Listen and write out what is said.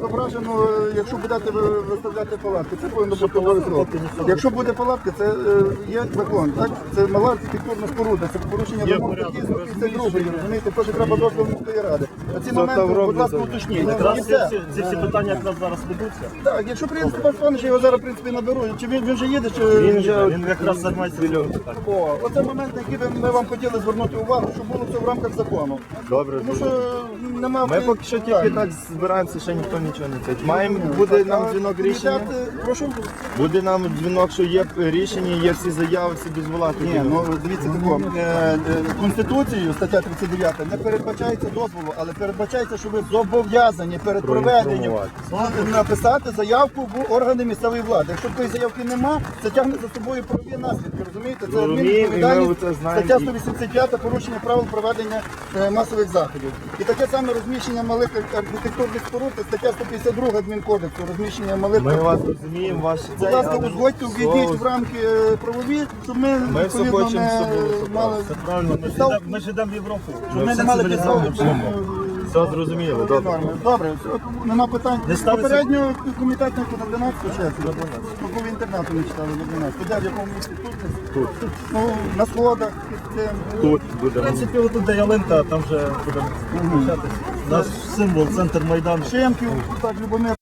Зображено, е, якщо будете виставляти палатки, це повинно бути обов'язково. Якщо буде палатка, це е, є закон, так? Це мала архітектурна споруда, це порушення вимог і це грубий, розумієте, теж треба дозвіл міської ради. А ці моменти, будь ласка, уточніть. Ці, всі- ці всі питання якраз зараз ведуться. Так, якщо приїде Степан Степанович, його зараз, в принципі, наберу. Чи він, він вже їде, чи... Він, вже, він якраз займається. О, оце момент, на який ми вам хотіли звернути увагу, щоб було це в рамках закону. Добре, Тому що нема... Ми поки що тільки так збираємося, ще ніхто нічого не це. Маємо, буде нам дзвінок рішення. Прошу. Буде нам дзвінок, що є рішення, є всі заяви, всі дозвола. Ні, ну дивіться тако. Е, е, Конституцією, стаття 39, не передбачається дозволу, але передбачається, що ви зобов'язані перед проведенням написати заявку в органи місцевої влади. Якщо такої заявки нема, це тягне за собою правові наслідки. Розумієте? Це адмінвідповідальність, це знаємо. стаття 185 порушення правил проведення е, масових заходів. І таке саме розміщення малих архітектурних споруд, це стаття 152 адмінкодексу, розміщення малих Ми вас розуміємо, ваші Будь ласка, узгодьте, все- в рамки е, правові, щоб ми, Ми все відповідно хочемо, не собою мали Це правильно, ми ж підстав, йдемо- ми ж йдемо в Європу. щоб ми не мали підстав. Все зрозуміло, добре. Добре, все, нема питань. Не ставиться- Попередньо комітет на 12 чесно. Ну, в інтернату не читали на 12. Де, в якому місці? Тут? Тут. Ну, на сходах. де? Тут В принципі, отут де ялинка, там вже будемо включатися. Наш символ, центр Майдану. Шемків, так, Любомир.